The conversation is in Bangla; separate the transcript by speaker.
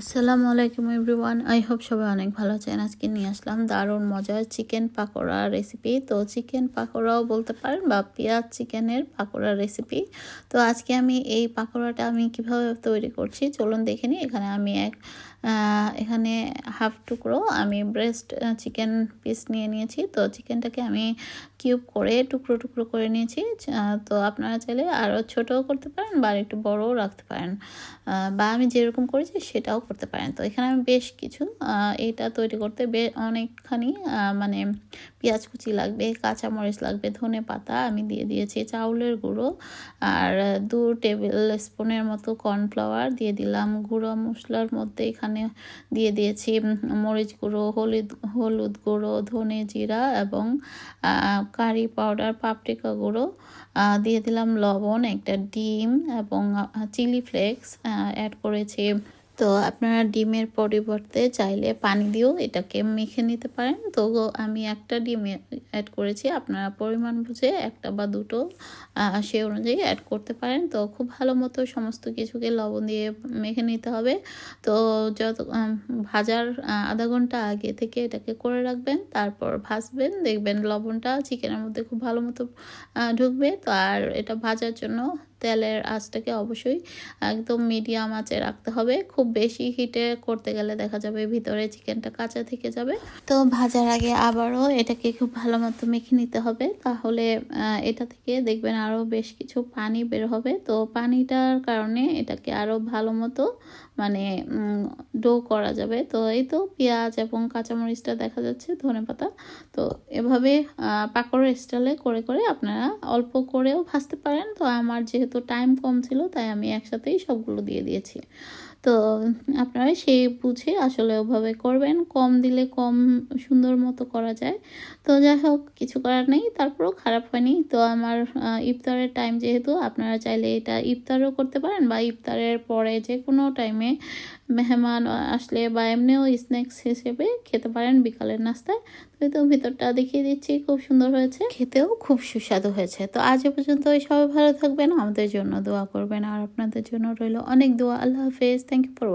Speaker 1: আসসালামু আলাইকুম এভরিওয়ান। আই হোপ সবাই অনেক ভালো আছেন। আজকে নিয়ে আসলাম দারুণ মজার চিকেন পাকোড়া রেসিপি তো চিকেন পাকোড়াও বলতে পারেন বা পেঁয়াজ চিকেনের পাকোড়া রেসিপি তো আজকে আমি এই পাকোড়াটা আমি কীভাবে তৈরি করছি চলুন দেখে নিই। এখানে আমি এক এখানে হাফ টুকরো আমি ব্রেস্ট চিকেন পিস নিয়ে নিয়েছি। তো চিকেনটাকে আমি কিউব করে, টুকরো টুকরো করে নিয়েছি। তো আপনারা চাইলে আরও ছোটও করতে পারেন বা একটু বড়ও রাখতে পারেন। বা আমি যেরকম করেছি সেটাও করতে পারেন। তো এখানে আমি বেশ কিছু এইটা তৈরি করতে বে, অনেকখানি মানে পেঁয়াজ কুচি লাগবে, কাঁচামরিচ লাগবে, ধনে পাতা আমি দিয়ে দিয়েছি, চাউলের গুঁড়ো, আর দু টেবিল স্পুনের মতো কর্নফ্লাওয়ার দিয়ে দিলাম, গুঁড়ো মশলার মধ্যে এখানে দিয়ে দিয়েছি মরিচ গুঁড়ো, হলুদ হলুদ গুঁড়ো, ধনে জিরা এবং কারি পাউডার পাপরিকা গুঁড়ো দিয়ে দিলাম লবণ একটা ডিম এবং চিলি ফ্লেক্স অ্যাড করেছি তো আপনারা ডিমের পরিবর্তে চাইলে পানি দিয়েও এটাকে মেখে নিতে পারেন। তো আমি একটা ডিম অ্যাড করেছি, আপনারা পরিমাণ বুঝে একটা বা দুটো সে অনুযায়ী অ্যাড করতে পারেন। তো খুব ভালো মতো সমস্ত কিছুকে লবণ দিয়ে মেখে নিতে হবে। তো যত ভাজার আধা ঘণ্টা আগে থেকে এটাকে করে রাখবেন, তারপর ভাজবেন, দেখবেন লবণটা চিকেনের মধ্যে খুব ভালো মতো ঢুকবে। তো আর এটা ভাজার জন্য তেলের আঁচটাকে অবশ্যই একদম মিডিয়াম আঁচে রাখতে হবে। খুব বেশি হিটে করতে গেলে দেখা যাবে ভিতরে চিকেনটা কাঁচা থেকে যাবে। তো ভাজার আগে আবারও এটাকে খুব ভালো মতো মেখে নিতে হবে। তাহলে এটা থেকে দেখবেন আরও বেশ কিছু পানি বের হবে। তো পানিটার কারণে এটাকে আরও ভালো মতো মানে ডো করা যাবে। তো এই তো পেঁয়াজ এবং কাঁচামরিচটা দেখা যাচ্ছে, ধনে পাতা। তো এভাবে পাকড়ের স্টাইলে করে করে আপনারা অল্প করেও ভাজতে পারেন। তো আমার যেহেতু টাইম কম ছিল, তাই আমি একসাথেই সবগুলো দিয়ে দিয়েছি। তো আপনারা সেই বুঝে আসলে ওভাবে করবেন। কম দিলে কম সুন্দর মতো করা যায়। তো যাই হোক, কিছু করার নেই, তারপরেও খারাপ হয়নি। তো আমার ইফতারের টাইম যেহেতু, আপনারা চাইলে এটা ইফতারও করতে পারেন বা ইফতারের পরে যে কোনো টাইমে মেহমান আসলে বা এমনিও স্ন্যাক্স হিসেবে খেতে পারেন বিকালের নাস্তায়। তো ভিতরটা দেখিয়ে দিচ্ছি, খুব সুন্দর হয়েছে। খেতেও খুব সুস্বাদু হয়েছে। তো আজ পর্যন্ত সবাই ভালো থাকবেন, আমাদের জন্য দোয়া করবেন, আর আপনাদের জন্য রইল অনেক দোয়া। আল্লাহ হাফেজ থ্যাংক ইউ ফর